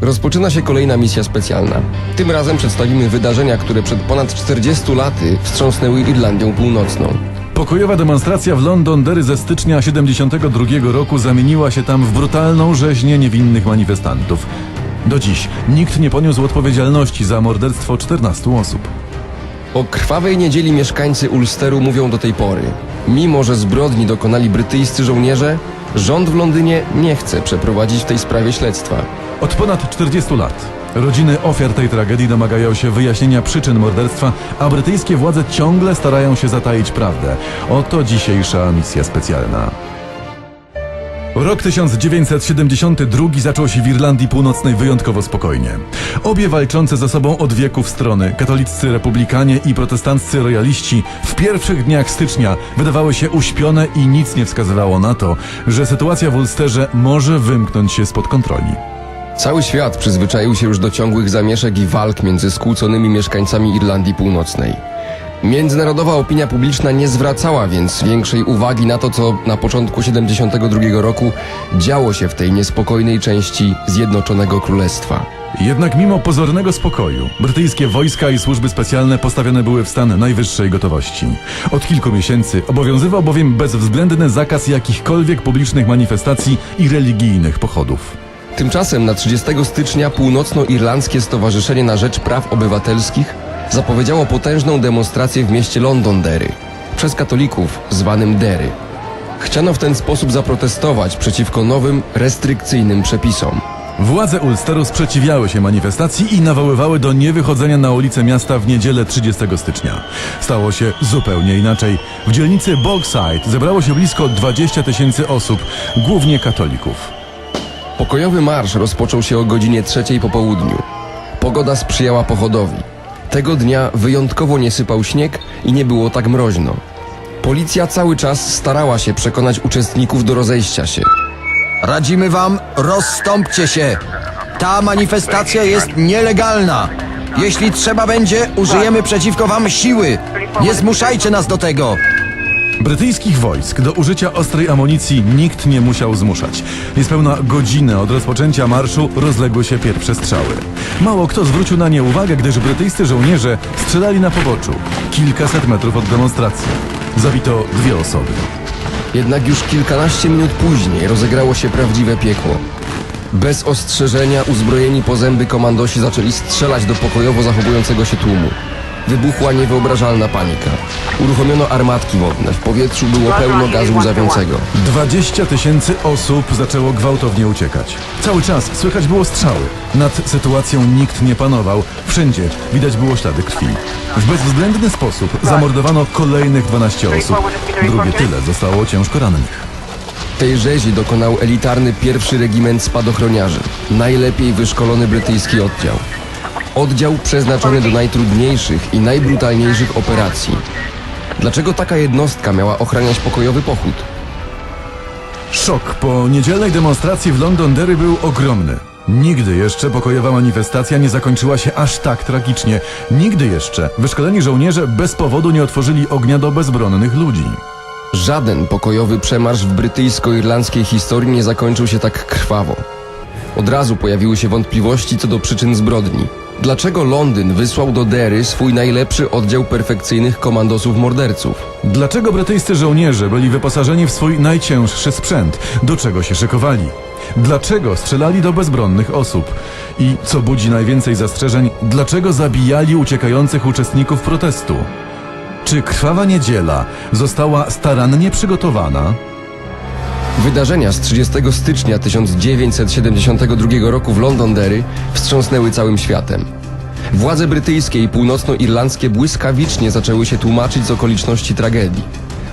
Rozpoczyna się kolejna misja specjalna. Tym razem przedstawimy wydarzenia, które przed ponad 40 laty wstrząsnęły Irlandią Północną. Pokojowa demonstracja w Londonderry ze stycznia 72 roku zamieniła się tam w brutalną rzeźnię niewinnych manifestantów. Do dziś nikt nie poniósł odpowiedzialności za morderstwo 14 osób. O krwawej niedzieli mieszkańcy Ulsteru mówią do tej pory. Mimo, że zbrodni dokonali brytyjscy żołnierze, rząd w Londynie nie chce przeprowadzić w tej sprawie śledztwa. Od ponad 40 lat rodziny ofiar tej tragedii domagają się wyjaśnienia przyczyn morderstwa, a brytyjskie władze ciągle starają się zataić prawdę. Oto dzisiejsza misja specjalna. Rok 1972 zaczął się w Irlandii Północnej wyjątkowo spokojnie. Obie walczące ze sobą od wieków strony, katoliccy republikanie i protestanccy rojaliści, w pierwszych dniach stycznia wydawały się uśpione i nic nie wskazywało na to, że sytuacja w Ulsterze może wymknąć się spod kontroli. Cały świat przyzwyczaił się już do ciągłych zamieszek i walk między skłóconymi mieszkańcami Irlandii Północnej. Międzynarodowa opinia publiczna nie zwracała więc większej uwagi na to, co na początku 72 roku działo się w tej niespokojnej części Zjednoczonego Królestwa. Jednak mimo pozornego spokoju, brytyjskie wojska i służby specjalne postawione były w stan najwyższej gotowości. Od kilku miesięcy obowiązywał bowiem bezwzględny zakaz jakichkolwiek publicznych manifestacji i religijnych pochodów. Tymczasem na 30 stycznia Północnoirlandzkie Stowarzyszenie na Rzecz Praw Obywatelskich zapowiedziało potężną demonstrację w mieście Londonderry przez katolików zwanym Derry. Chciano w ten sposób zaprotestować przeciwko nowym, restrykcyjnym przepisom. Władze Ulsteru sprzeciwiały się manifestacji i nawoływały do niewychodzenia na ulice miasta w niedzielę 30 stycznia. Stało się zupełnie inaczej. W dzielnicy Bogside zebrało się blisko 20 tysięcy osób, głównie katolików. Pokojowy marsz rozpoczął się o godzinie trzeciej po południu. Pogoda sprzyjała pochodowi. Tego dnia wyjątkowo nie sypał śnieg i nie było tak mroźno. Policja cały czas starała się przekonać uczestników do rozejścia się. Radzimy wam, rozstąpcie się. Ta manifestacja jest nielegalna. Jeśli trzeba będzie, użyjemy przeciwko wam siły. Nie zmuszajcie nas do tego. Brytyjskich wojsk do użycia ostrej amunicji nikt nie musiał zmuszać. Niespełna godzinę od rozpoczęcia marszu rozległy się pierwsze strzały. Mało kto zwrócił na nie uwagę, gdyż brytyjscy żołnierze strzelali na poboczu, kilkaset metrów od demonstracji. Zabito dwie osoby. Jednak już kilkanaście minut później rozegrało się prawdziwe piekło. Bez ostrzeżenia uzbrojeni po zęby komandosi zaczęli strzelać do pokojowo zachowującego się tłumu. Wybuchła niewyobrażalna panika. Uruchomiono armatki wodne, w powietrzu było pełno gazu łzawiącego. 20 tysięcy osób zaczęło gwałtownie uciekać. Cały czas słychać było strzały. Nad sytuacją nikt nie panował. Wszędzie widać było ślady krwi. W bezwzględny sposób zamordowano kolejnych 12 osób. Drugie tyle zostało ciężko rannych. Tej rzezi dokonał elitarny pierwszy regiment spadochroniarzy, najlepiej wyszkolony brytyjski oddział. Oddział przeznaczony do najtrudniejszych i najbrutalniejszych operacji. Dlaczego taka jednostka miała ochraniać pokojowy pochód? Szok po niedzielnej demonstracji w Londonderry był ogromny. Nigdy jeszcze pokojowa manifestacja nie zakończyła się aż tak tragicznie. Nigdy jeszcze wyszkoleni żołnierze bez powodu nie otworzyli ognia do bezbronnych ludzi. Żaden pokojowy przemarsz w brytyjsko-irlandzkiej historii nie zakończył się tak krwawo. Od razu pojawiły się wątpliwości co do przyczyn zbrodni. Dlaczego Londyn wysłał do Derry swój najlepszy oddział perfekcyjnych komandosów morderców? Dlaczego brytyjscy żołnierze byli wyposażeni w swój najcięższy sprzęt? Do czego się szykowali? Dlaczego strzelali do bezbronnych osób? I co budzi najwięcej zastrzeżeń, dlaczego zabijali uciekających uczestników protestu? Czy krwawa niedziela została starannie przygotowana? Wydarzenia z 30 stycznia 1972 roku w Londonderry wstrząsnęły całym światem. Władze brytyjskie i północnoirlandzkie błyskawicznie zaczęły się tłumaczyć z okoliczności tragedii.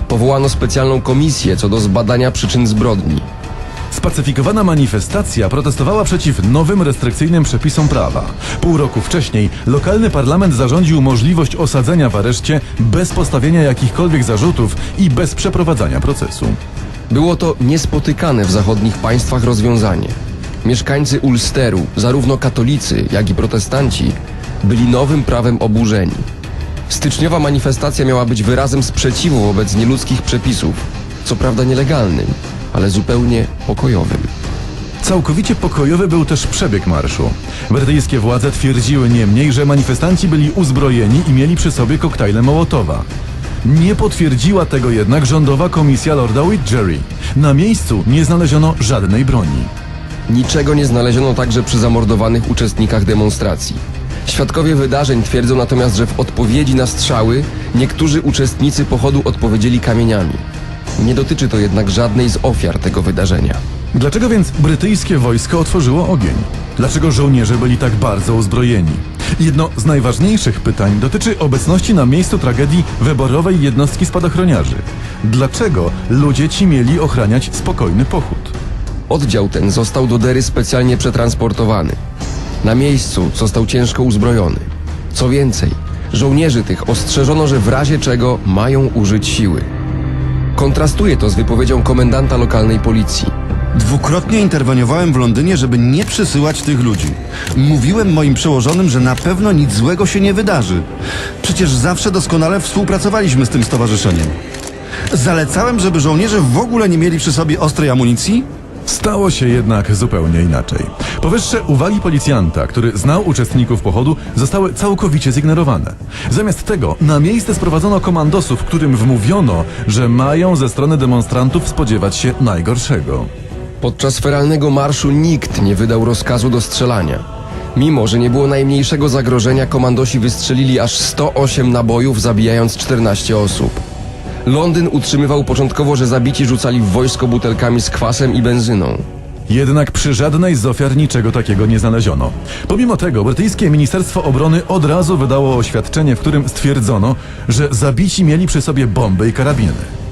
Powołano specjalną komisję co do zbadania przyczyn zbrodni. Spacyfikowana manifestacja protestowała przeciw nowym restrykcyjnym przepisom prawa. Pół roku wcześniej lokalny parlament zarządził możliwość osadzenia w areszcie bez postawienia jakichkolwiek zarzutów i bez przeprowadzania procesu. Było to niespotykane w zachodnich państwach rozwiązanie. Mieszkańcy Ulsteru, zarówno katolicy, jak i protestanci, byli nowym prawem oburzeni. Styczniowa manifestacja miała być wyrazem sprzeciwu wobec nieludzkich przepisów, co prawda nielegalnym, ale zupełnie pokojowym. Całkowicie pokojowy był też przebieg marszu. Brytyjskie władze twierdziły niemniej, że manifestanci byli uzbrojeni i mieli przy sobie koktajle Mołotowa. Nie potwierdziła tego jednak rządowa komisja Lorda Widgery. Na miejscu nie znaleziono żadnej broni. Niczego nie znaleziono także przy zamordowanych uczestnikach demonstracji. Świadkowie wydarzeń twierdzą natomiast, że w odpowiedzi na strzały niektórzy uczestnicy pochodu odpowiedzieli kamieniami. Nie dotyczy to jednak żadnej z ofiar tego wydarzenia. Dlaczego więc brytyjskie wojsko otworzyło ogień? Dlaczego żołnierze byli tak bardzo uzbrojeni? Jedno z najważniejszych pytań dotyczy obecności na miejscu tragedii wyborowej jednostki spadochroniarzy. Dlaczego ludzie ci mieli ochraniać spokojny pochód? Oddział ten został do Dery specjalnie przetransportowany. Na miejscu został ciężko uzbrojony. Co więcej, żołnierzy tych ostrzeżono, że w razie czego mają użyć siły. Kontrastuje to z wypowiedzią komendanta lokalnej policji. Dwukrotnie interweniowałem w Londynie, żeby nie przysyłać tych ludzi. Mówiłem moim przełożonym, że na pewno nic złego się nie wydarzy. Przecież zawsze doskonale współpracowaliśmy z tym stowarzyszeniem. Zalecałem, żeby żołnierze w ogóle nie mieli przy sobie ostrej amunicji? Stało się jednak zupełnie inaczej. Powyższe uwagi policjanta, który znał uczestników pochodu, zostały całkowicie zignorowane. Zamiast tego na miejsce sprowadzono komandosów, którym wmówiono, że mają ze strony demonstrantów spodziewać się najgorszego. Podczas feralnego marszu nikt nie wydał rozkazu do strzelania. Mimo, że nie było najmniejszego zagrożenia, komandosi wystrzelili aż 108 nabojów, zabijając 14 osób. Londyn utrzymywał początkowo, że zabici rzucali w wojsko butelkami z kwasem i benzyną. Jednak przy żadnej z ofiar niczego takiego nie znaleziono. Pomimo tego brytyjskie Ministerstwo Obrony od razu wydało oświadczenie, w którym stwierdzono, że zabici mieli przy sobie bomby i karabiny.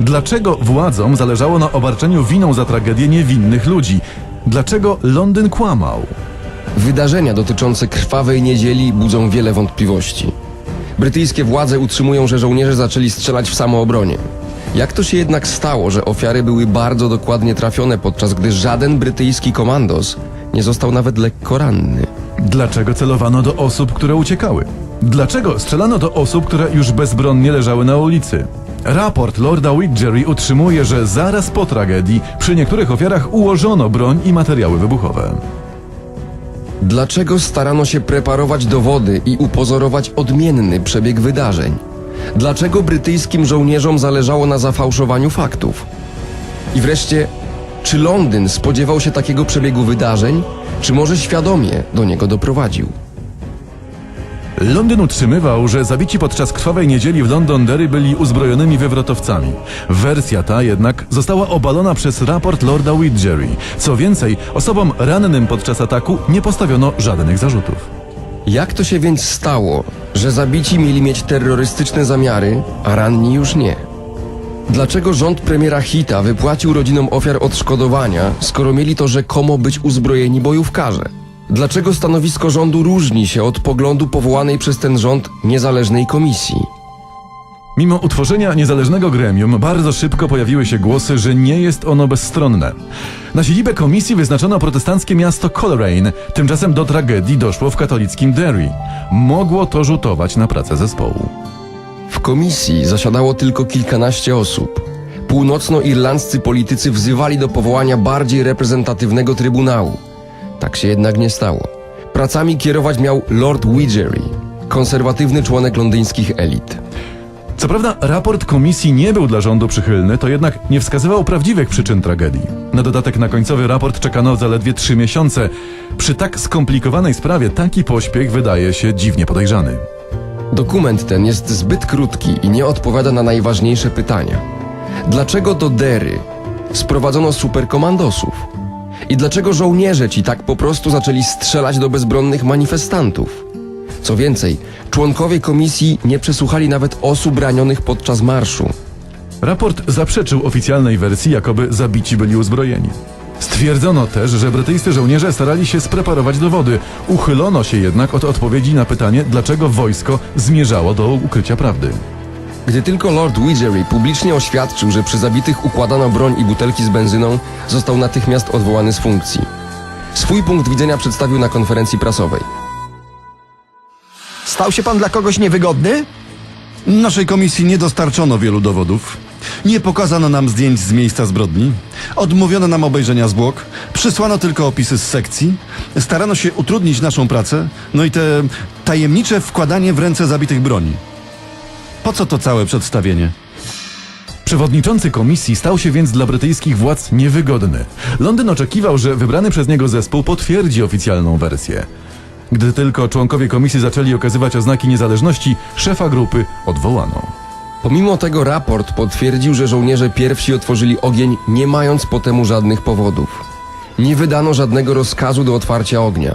Dlaczego władzom zależało na obarczeniu winą za tragedię niewinnych ludzi? Dlaczego Londyn kłamał? Wydarzenia dotyczące krwawej niedzieli budzą wiele wątpliwości. Brytyjskie władze utrzymują, że żołnierze zaczęli strzelać w samoobronie. Jak to się jednak stało, że ofiary były bardzo dokładnie trafione, podczas gdy żaden brytyjski komandos nie został nawet lekko ranny? Dlaczego celowano do osób, które uciekały? Dlaczego strzelano do osób, które już bezbronnie leżały na ulicy? Raport Lorda Widgery utrzymuje, że zaraz po tragedii przy niektórych ofiarach ułożono broń i materiały wybuchowe. Dlaczego starano się preparować dowody i upozorować odmienny przebieg wydarzeń? Dlaczego brytyjskim żołnierzom zależało na zafałszowaniu faktów? I wreszcie, czy Londyn spodziewał się takiego przebiegu wydarzeń, czy może świadomie do niego doprowadził? Londyn utrzymywał, że zabici podczas krwawej niedzieli w Londonderry byli uzbrojonymi wywrotowcami. Wersja ta jednak została obalona przez raport Lorda Widgery. Co więcej, osobom rannym podczas ataku nie postawiono żadnych zarzutów. Jak to się więc stało, że zabici mieli mieć terrorystyczne zamiary, a ranni już nie? Dlaczego rząd premiera Hita wypłacił rodzinom ofiar odszkodowania, skoro mieli to rzekomo być uzbrojeni bojówkarze? Dlaczego stanowisko rządu różni się od poglądu powołanej przez ten rząd niezależnej komisji? Mimo utworzenia niezależnego gremium, bardzo szybko pojawiły się głosy, że nie jest ono bezstronne. Na siedzibę komisji wyznaczono protestanckie miasto Coleraine, tymczasem do tragedii doszło w katolickim Derry. Mogło to rzutować na pracę zespołu. W komisji zasiadało tylko kilkanaście osób. Północnoirlandzcy politycy wzywali do powołania bardziej reprezentatywnego trybunału. Tak się jednak nie stało. Pracami kierować miał Lord Widgery, konserwatywny członek londyńskich elit. Co prawda, raport komisji nie był dla rządu przychylny, to jednak nie wskazywał prawdziwych przyczyn tragedii. Na dodatek na końcowy raport czekano zaledwie trzy miesiące. Przy tak skomplikowanej sprawie taki pośpiech wydaje się dziwnie podejrzany. Dokument ten jest zbyt krótki i nie odpowiada na najważniejsze pytania. Dlaczego do Dery sprowadzono superkomandosów? I dlaczego żołnierze ci tak po prostu zaczęli strzelać do bezbronnych manifestantów? Co więcej, członkowie komisji nie przesłuchali nawet osób ranionych podczas marszu. Raport zaprzeczył oficjalnej wersji, jakoby zabici byli uzbrojeni. Stwierdzono też, że brytyjscy żołnierze starali się spreparować dowody. Uchylono się jednak od odpowiedzi na pytanie, dlaczego wojsko zmierzało do ukrycia prawdy. Gdy tylko Lord Widgery publicznie oświadczył, że przy zabitych układano broń i butelki z benzyną, został natychmiast odwołany z funkcji. Swój punkt widzenia przedstawił na konferencji prasowej. Stał się pan dla kogoś niewygodny? Naszej komisji nie dostarczono wielu dowodów. Nie pokazano nam zdjęć z miejsca zbrodni. Odmówiono nam obejrzenia zwłok, przysłano tylko opisy z sekcji, starano się utrudnić naszą pracę, no i te tajemnicze wkładanie w ręce zabitych broni. Po co to całe przedstawienie? Przewodniczący komisji stał się więc dla brytyjskich władz niewygodny. Londyn oczekiwał, że wybrany przez niego zespół potwierdzi oficjalną wersję. Gdy tylko członkowie komisji zaczęli okazywać oznaki niezależności, szefa grupy odwołano. Pomimo tego raport potwierdził, że żołnierze pierwsi otworzyli ogień, nie mając po temu żadnych powodów. Nie wydano żadnego rozkazu do otwarcia ognia.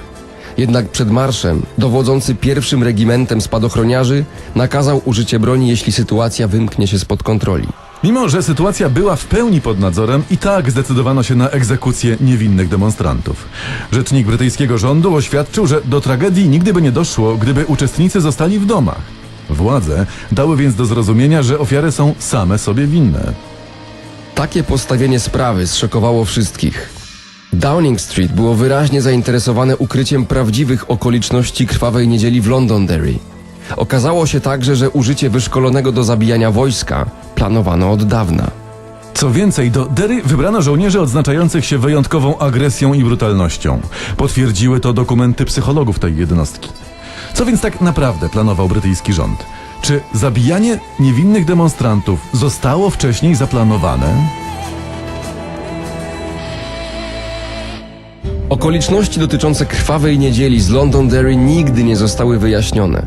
Jednak przed marszem dowodzący pierwszym regimentem spadochroniarzy nakazał użycie broni, jeśli sytuacja wymknie się spod kontroli. Mimo, że sytuacja była w pełni pod nadzorem, i tak zdecydowano się na egzekucję niewinnych demonstrantów. Rzecznik brytyjskiego rządu oświadczył, że do tragedii nigdy by nie doszło, gdyby uczestnicy zostali w domach. Władze dały więc do zrozumienia, że ofiary są same sobie winne. Takie postawienie sprawy zszokowało wszystkich. Downing Street było wyraźnie zainteresowane ukryciem prawdziwych okoliczności krwawej niedzieli w Londonderry. Okazało się także, że użycie wyszkolonego do zabijania wojska planowano od dawna. Co więcej, do Derry wybrano żołnierzy odznaczających się wyjątkową agresją i brutalnością. Potwierdziły to dokumenty psychologów tej jednostki. Co więc tak naprawdę planował brytyjski rząd? Czy zabijanie niewinnych demonstrantów zostało wcześniej zaplanowane? Okoliczności dotyczące krwawej niedzieli z Londonderry nigdy nie zostały wyjaśnione.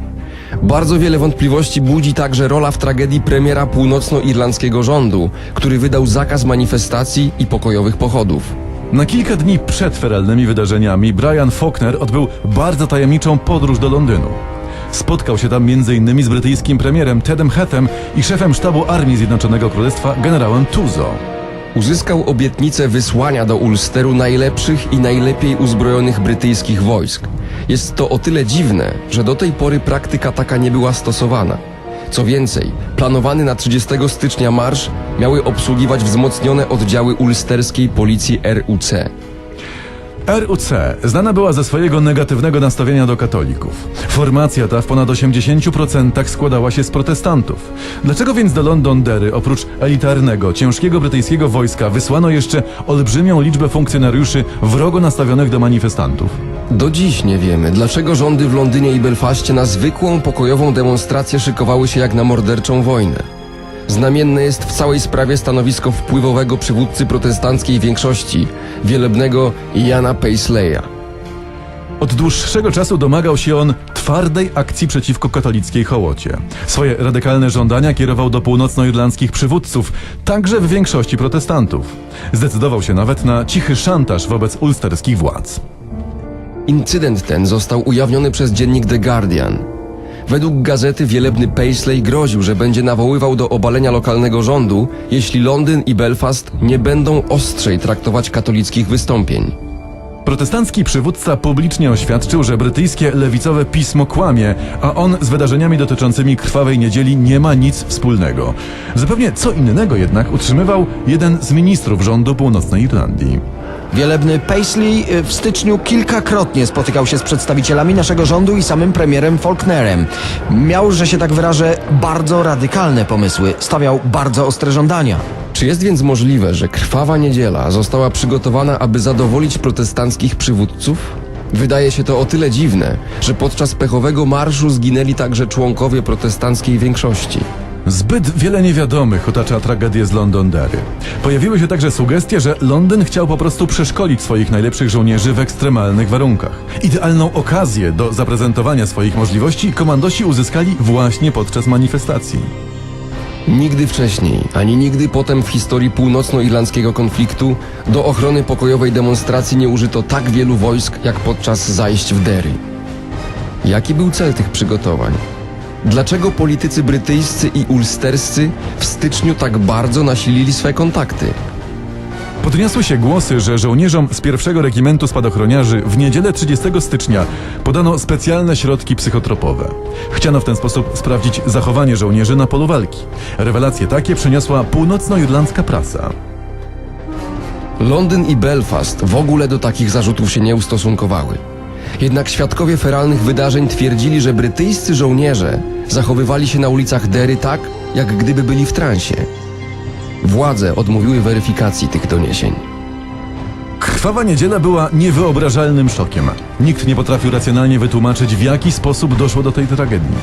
Bardzo wiele wątpliwości budzi także rola w tragedii premiera północnoirlandzkiego rządu, który wydał zakaz manifestacji i pokojowych pochodów. Na kilka dni przed feralnymi wydarzeniami Brian Faulkner odbył bardzo tajemniczą podróż do Londynu. Spotkał się tam m.in. z brytyjskim premierem Tedem Hethem i szefem sztabu Armii Zjednoczonego Królestwa generałem Tuzo. Uzyskał obietnicę wysłania do Ulsteru najlepszych i najlepiej uzbrojonych brytyjskich wojsk. Jest to o tyle dziwne, że do tej pory praktyka taka nie była stosowana. Co więcej, planowany na 30 stycznia marsz miały obsługiwać wzmocnione oddziały ulsterskiej policji RUC. RUC znana była ze swojego negatywnego nastawienia do katolików. Formacja ta w ponad 80% składała się z protestantów. Dlaczego więc do Londonderry oprócz elitarnego, ciężkiego brytyjskiego wojska wysłano jeszcze olbrzymią liczbę funkcjonariuszy wrogo nastawionych do manifestantów? Do dziś nie wiemy, dlaczego rządy w Londynie i Belfaście na zwykłą pokojową demonstrację szykowały się jak na morderczą wojnę. Znamienne jest w całej sprawie stanowisko wpływowego przywódcy protestanckiej większości, wielebnego Jana Paisleya. Od dłuższego czasu domagał się on twardej akcji przeciwko katolickiej hołocie. Swoje radykalne żądania kierował do północnoirlandzkich przywódców, także w większości protestantów. Zdecydował się nawet na cichy szantaż wobec ulsterskich władz. Incydent ten został ujawniony przez dziennik The Guardian. Według gazety wielebny Paisley groził, że będzie nawoływał do obalenia lokalnego rządu, jeśli Londyn i Belfast nie będą ostrzej traktować katolickich wystąpień. Protestancki przywódca publicznie oświadczył, że brytyjskie lewicowe pismo kłamie, a on z wydarzeniami dotyczącymi krwawej niedzieli nie ma nic wspólnego. Zupełnie co innego jednak utrzymywał jeden z ministrów rządu Północnej Irlandii. Wielebny Paisley y, w styczniu kilkakrotnie spotykał się z przedstawicielami naszego rządu i samym premierem Faulknerem. Miał, że się tak wyrażę, bardzo radykalne pomysły, stawiał bardzo ostre żądania. Czy jest więc możliwe, że krwawa niedziela została przygotowana, aby zadowolić protestanckich przywódców? Wydaje się to o tyle dziwne, że podczas pechowego marszu zginęli także członkowie protestanckiej większości. Zbyt wiele niewiadomych otacza tragedię z Londonderry. Pojawiły się także sugestie, że Londyn chciał po prostu przeszkolić swoich najlepszych żołnierzy w ekstremalnych warunkach. Idealną okazję do zaprezentowania swoich możliwości komandosi uzyskali właśnie podczas manifestacji. Nigdy wcześniej, ani nigdy potem w historii północnoirlandzkiego konfliktu do ochrony pokojowej demonstracji nie użyto tak wielu wojsk jak podczas zajść w Derry. Jaki był cel tych przygotowań? Dlaczego politycy brytyjscy i ulsterscy w styczniu tak bardzo nasilili swe kontakty? Podniosły się głosy, że żołnierzom z pierwszego regimentu spadochroniarzy w niedzielę 30 stycznia podano specjalne środki psychotropowe. Chciano w ten sposób sprawdzić zachowanie żołnierzy na polu walki. Rewelacje takie przyniosła północnoirlandzka prasa. Londyn i Belfast w ogóle do takich zarzutów się nie ustosunkowały. Jednak świadkowie feralnych wydarzeń twierdzili, że brytyjscy żołnierze zachowywali się na ulicach Derry tak, jak gdyby byli w transie. Władze odmówiły weryfikacji tych doniesień. Krwawa niedziela była niewyobrażalnym szokiem. Nikt nie potrafił racjonalnie wytłumaczyć, w jaki sposób doszło do tej tragedii.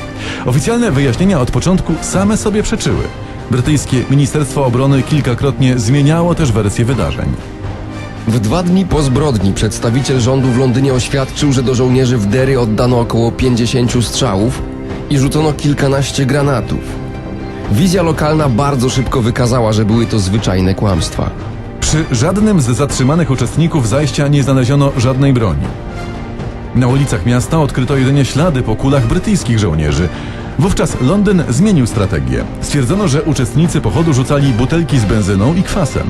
Oficjalne wyjaśnienia od początku same sobie przeczyły. Brytyjskie Ministerstwo Obrony kilkakrotnie zmieniało też wersję wydarzeń. W dwa dni po zbrodni przedstawiciel rządu w Londynie oświadczył, że do żołnierzy w Derry oddano około 50 strzałów i rzucono kilkanaście granatów. Wizja lokalna bardzo szybko wykazała, że były to zwyczajne kłamstwa. Przy żadnym z zatrzymanych uczestników zajścia nie znaleziono żadnej broni. Na ulicach miasta odkryto jedynie ślady po kulach brytyjskich żołnierzy. Wówczas Londyn zmienił strategię. Stwierdzono, że uczestnicy pochodu rzucali butelki z benzyną i kwasem.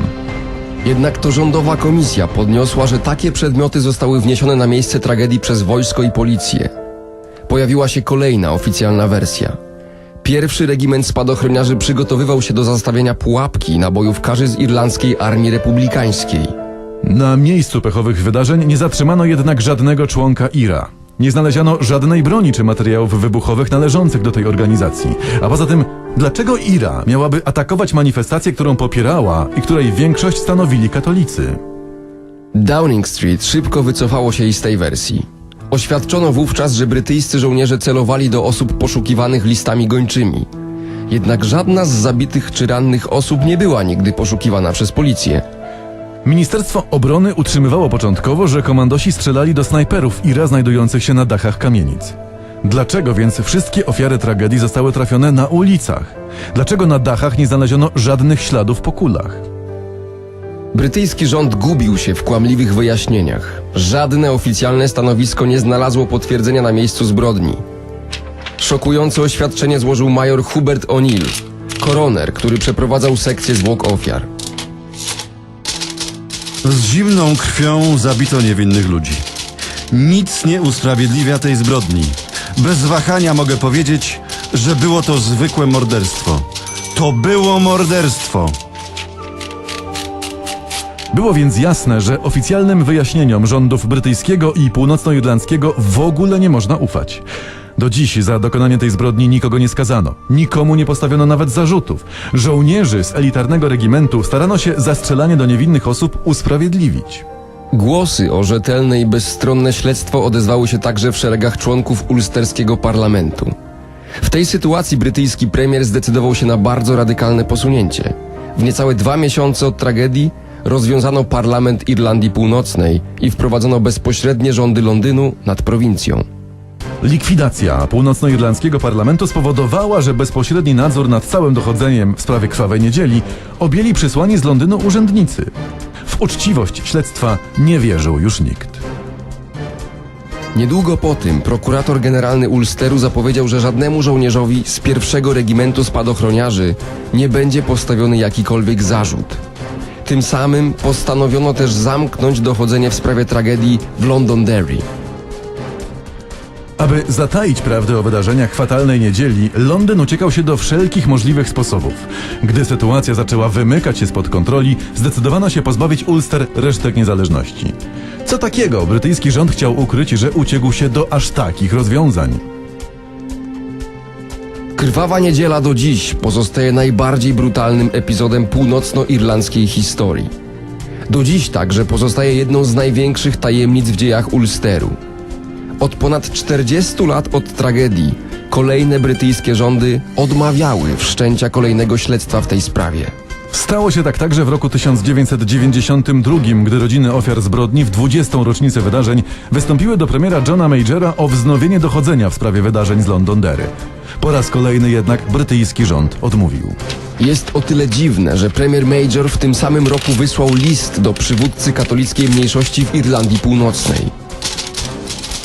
Jednak to rządowa komisja podniosła, że takie przedmioty zostały wniesione na miejsce tragedii przez wojsko i policję. Pojawiła się kolejna oficjalna wersja. Pierwszy regiment spadochroniarzy przygotowywał się do zastawienia pułapki na bojówkarzy z irlandzkiej armii republikańskiej. Na miejscu pechowych wydarzeń nie zatrzymano jednak żadnego członka IRA. Nie znaleziono żadnej broni czy materiałów wybuchowych należących do tej organizacji. A poza tym, dlaczego IRA miałaby atakować manifestację, którą popierała i której większość stanowili katolicy? Downing Street szybko wycofało się i z tej wersji. Oświadczono wówczas, że brytyjscy żołnierze celowali do osób poszukiwanych listami gończymi. Jednak żadna z zabitych czy rannych osób nie była nigdy poszukiwana przez policję. Ministerstwo Obrony utrzymywało początkowo, że komandosi strzelali do snajperów IRA znajdujących się na dachach kamienic. Dlaczego więc wszystkie ofiary tragedii zostały trafione na ulicach? Dlaczego na dachach nie znaleziono żadnych śladów po kulach? Brytyjski rząd gubił się w kłamliwych wyjaśnieniach. Żadne oficjalne stanowisko nie znalazło potwierdzenia na miejscu zbrodni. Szokujące oświadczenie złożył major Hubert O'Neill, koroner, który przeprowadzał sekcję zwłok ofiar. Z zimną krwią zabito niewinnych ludzi. Nic nie usprawiedliwia tej zbrodni. Bez wahania mogę powiedzieć, że było to zwykłe morderstwo. To było morderstwo. Było więc jasne, że oficjalnym wyjaśnieniom rządów brytyjskiego i północnoirlandzkiego w ogóle nie można ufać. Do dziś za dokonanie tej zbrodni nikogo nie skazano. Nikomu nie postawiono nawet zarzutów. Żołnierzy z elitarnego regimentu starano się zastrzelanie do niewinnych osób usprawiedliwić. Głosy o rzetelne i bezstronne śledztwo odezwały się także w szeregach członków ulsterskiego parlamentu. W tej sytuacji brytyjski premier zdecydował się na bardzo radykalne posunięcie. W niecałe dwa miesiące od tragedii rozwiązano parlament Irlandii Północnej i wprowadzono bezpośrednie rządy Londynu nad prowincją. Likwidacja północnoirlandzkiego parlamentu spowodowała, że bezpośredni nadzór nad całym dochodzeniem w sprawie krwawej niedzieli objęli przysłani z Londynu urzędnicy. W uczciwość śledztwa nie wierzył już nikt. Niedługo po tym prokurator generalny Ulsteru zapowiedział, że żadnemu żołnierzowi z pierwszego regimentu spadochroniarzy nie będzie postawiony jakikolwiek zarzut. Tym samym postanowiono też zamknąć dochodzenie w sprawie tragedii w Londonderry. Aby zataić prawdę o wydarzeniach fatalnej niedzieli, Londyn uciekał się do wszelkich możliwych sposobów. Gdy sytuacja zaczęła wymykać się spod kontroli, zdecydowano się pozbawić Ulster resztek niezależności. Co takiego brytyjski rząd chciał ukryć, że uciekł się do aż takich rozwiązań? Krwawa niedziela do dziś pozostaje najbardziej brutalnym epizodem północnoirlandzkiej historii. Do dziś także pozostaje jedną z największych tajemnic w dziejach Ulsteru. Od ponad 40 lat od tragedii kolejne brytyjskie rządy odmawiały wszczęcia kolejnego śledztwa w tej sprawie. Stało się tak także w roku 1992, gdy rodziny ofiar zbrodni w 20. rocznicę wydarzeń wystąpiły do premiera Johna Majora o wznowienie dochodzenia w sprawie wydarzeń z Londonderry. Po raz kolejny jednak brytyjski rząd odmówił. Jest o tyle dziwne, że premier Major w tym samym roku wysłał list do przywódcy katolickiej mniejszości w Irlandii Północnej.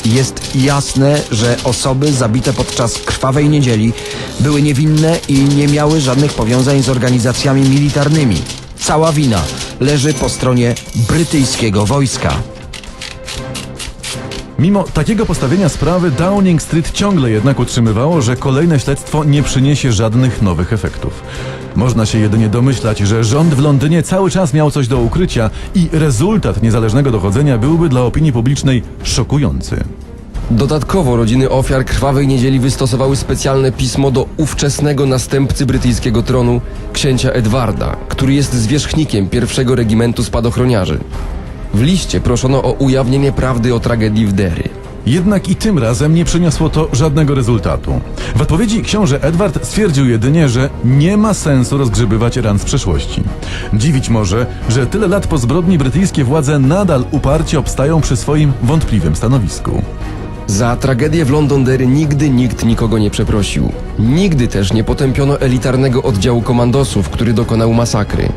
Jest jasne, że osoby zabite podczas krwawej niedzieli były niewinne i nie miały żadnych powiązań z organizacjami militarnymi. Cała wina leży po stronie brytyjskiego wojska. Mimo takiego postawienia sprawy, Downing Street ciągle jednak utrzymywało, że kolejne śledztwo nie przyniesie żadnych nowych efektów. Można się jedynie domyślać, że rząd w Londynie cały czas miał coś do ukrycia i rezultat niezależnego dochodzenia byłby dla opinii publicznej szokujący. Dodatkowo rodziny ofiar krwawej niedzieli wystosowały specjalne pismo do ówczesnego następcy brytyjskiego tronu, księcia Edwarda, który jest zwierzchnikiem pierwszego regimentu spadochroniarzy. W liście proszono o ujawnienie prawdy o tragedii w Derry. Jednak i tym razem nie przyniosło to żadnego rezultatu. W odpowiedzi książę Edward stwierdził jedynie, że nie ma sensu rozgrzebywać ran z przeszłości. Dziwić może, że tyle lat po zbrodni brytyjskie władze nadal uparcie obstają przy swoim wątpliwym stanowisku. Za tragedię w Londonderry nigdy nikt nikogo nie przeprosił. Nigdy też nie potępiono elitarnego oddziału komandosów, który dokonał masakry.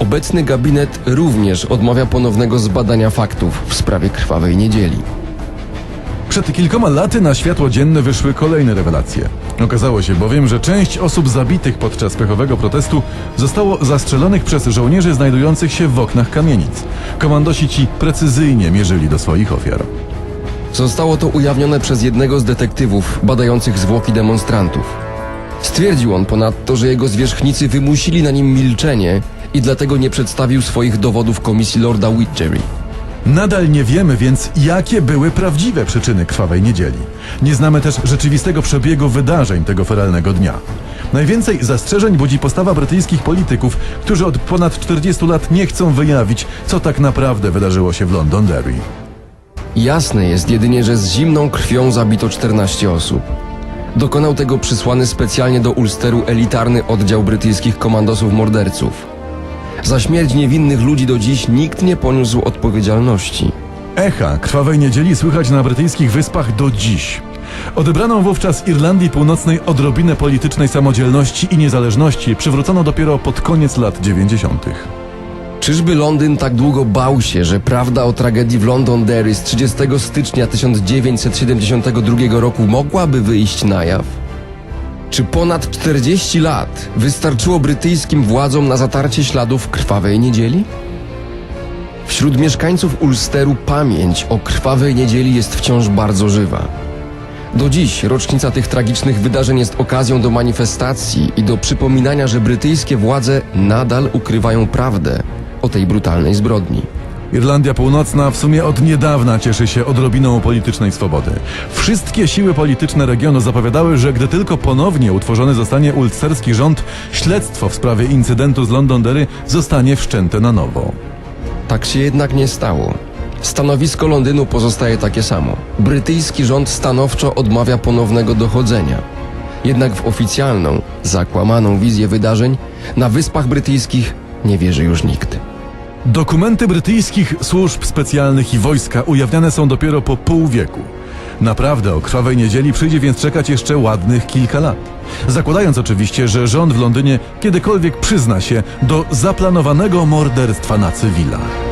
Obecny gabinet również odmawia ponownego zbadania faktów w sprawie krwawej niedzieli. Przed kilkoma laty na światło dzienne wyszły kolejne rewelacje. Okazało się bowiem, że część osób zabitych podczas pechowego protestu zostało zastrzelonych przez żołnierzy znajdujących się w oknach kamienic. Komandosi ci precyzyjnie mierzyli do swoich ofiar. Zostało to ujawnione przez jednego z detektywów badających zwłoki demonstrantów. Stwierdził on ponadto, że jego zwierzchnicy wymusili na nim milczenie i dlatego nie przedstawił swoich dowodów komisji Lorda Widgery. Nadal nie wiemy więc, jakie były prawdziwe przyczyny krwawej niedzieli. Nie znamy też rzeczywistego przebiegu wydarzeń tego feralnego dnia. Najwięcej zastrzeżeń budzi postawa brytyjskich polityków, którzy od ponad 40 lat nie chcą wyjawić, co tak naprawdę wydarzyło się w Londonderry. Jasne jest jedynie, że z zimną krwią zabito 14 osób. Dokonał tego przysłany specjalnie do Ulsteru elitarny oddział brytyjskich komandosów morderców. Za śmierć niewinnych ludzi do dziś nikt nie poniósł odpowiedzialności. Echa krwawej niedzieli słychać na brytyjskich wyspach do dziś. Odebraną wówczas Irlandii Północnej odrobinę politycznej samodzielności i niezależności przywrócono dopiero pod koniec lat 90. Czyżby Londyn tak długo bał się, że prawda o tragedii w Londonderry z 30 stycznia 1972 roku mogłaby wyjść na jaw? Czy ponad 40 lat wystarczyło brytyjskim władzom na zatarcie śladów krwawej niedzieli? Wśród mieszkańców Ulsteru pamięć o krwawej niedzieli jest wciąż bardzo żywa. Do dziś rocznica tych tragicznych wydarzeń jest okazją do manifestacji i do przypominania, że brytyjskie władze nadal ukrywają prawdę o tej brutalnej zbrodni. Irlandia Północna w sumie od niedawna cieszy się odrobiną politycznej swobody. Wszystkie siły polityczne regionu zapowiadały, że gdy tylko ponownie utworzony zostanie ulsterski rząd, śledztwo w sprawie incydentu z Londonderry zostanie wszczęte na nowo. Tak się jednak nie stało. Stanowisko Londynu pozostaje takie samo. Brytyjski rząd stanowczo odmawia ponownego dochodzenia. Jednak w oficjalną, zakłamaną wizję wydarzeń na Wyspach Brytyjskich nie wierzy już nikt. Dokumenty brytyjskich służb specjalnych i wojska ujawniane są dopiero po pół wieku. Naprawdę o krwawej niedzieli przyjdzie więc czekać jeszcze ładnych kilka lat. Zakładając oczywiście, że rząd w Londynie kiedykolwiek przyzna się do zaplanowanego morderstwa na cywilach.